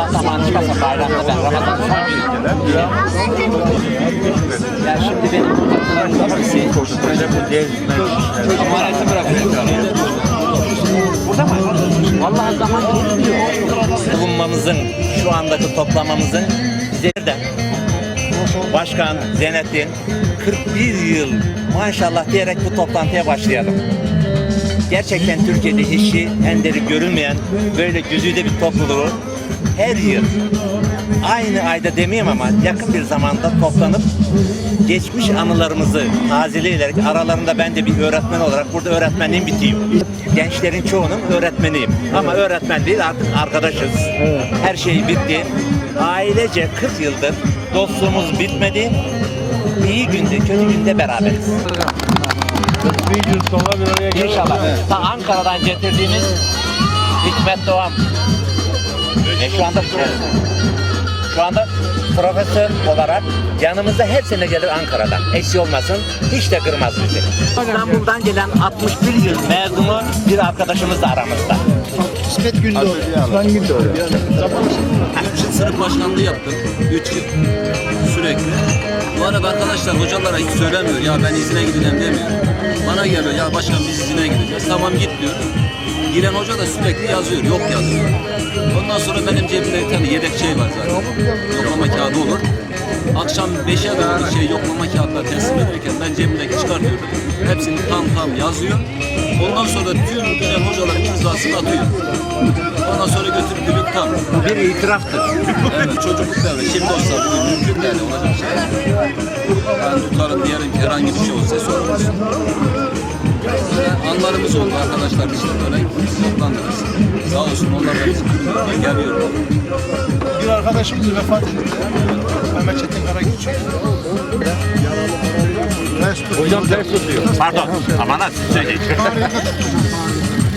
Allah zaman çıkarsa bayramda ben Ramazan Ya şimdi benim katılarımın birisi amaneti bırakıyor. Burada mı? Vallahi zaman bulunmamızın, şu andaki toplamamızın bize Başkan Zenettin 41 yıl maşallah diyerek bu toplantıya başlayalım. Gerçekten Türkiye'de eşi, enderi görülmeyen böyle güzide bir topluluğu her yıl aynı ayda demeyeyim ama yakın bir zamanda toplanıp geçmiş anılarımızı tazeleyerek aralarında ben de bir öğretmen olarak burada öğretmenliğim bitiyor. Gençlerin çoğunun öğretmeniyim. Ama öğretmen değil artık arkadaşız. Her şey bitti. Ailece 40 yıldır dostluğumuz bitmedi. İyi günde, kötü günde beraberiz. Bir yıl sonra bir araya. İnşallah. Ta Ankara'dan getirdiğimiz Hikmet Doğan. Ve şu anda Şu anda profesör olarak yanımızda her sene gelir Ankara'dan. Eksi olmasın, hiç de kırmaz bizi. İstanbul'dan gelen 61 yıl mezunu bir arkadaşımız da aramızda. İsmet Gündoğdu. İsmet Gündoğdu. Sınıf başkanlığı yaptım. 3 yıl. Sürekli. Arkadaşlar hocalara hiç söylemiyor. Ya ben izine gideceğim demiyor. Bana geliyor ya başkan biz izine gideceğiz. Tamam git diyor. Giren hoca da sürekli yazıyor. Yok yazıyor. Ondan sonra benim cebimde tane yedek şey var zaten. Yoklama kağıdı olur. Akşam 5'e doğru şey yoklama kağıtları teslim ederken ben cebimdeki çıkartıyordum. Hepsini tam tam yazıyor. Ondan sonra tüm güzel hocaların imzasını atıyor. Ondan sonra götürüp gülüp tam. Bir itiraftır. Evet çocukluk devri. Şimdi olsa bugün mümkün değil olacak şey. Yani tutarım diyelim ki herhangi bir şey olsa sorarız. Böyle anlarımız oldu arkadaşlar işte böyle toplandınız. Sağ olsun onlar da bizi. Geliyor. Bir arkadaşımız vefat etti. Mehmet Çetin Hocam ters tutuyor. Pardon, aman ha siz söyleyin.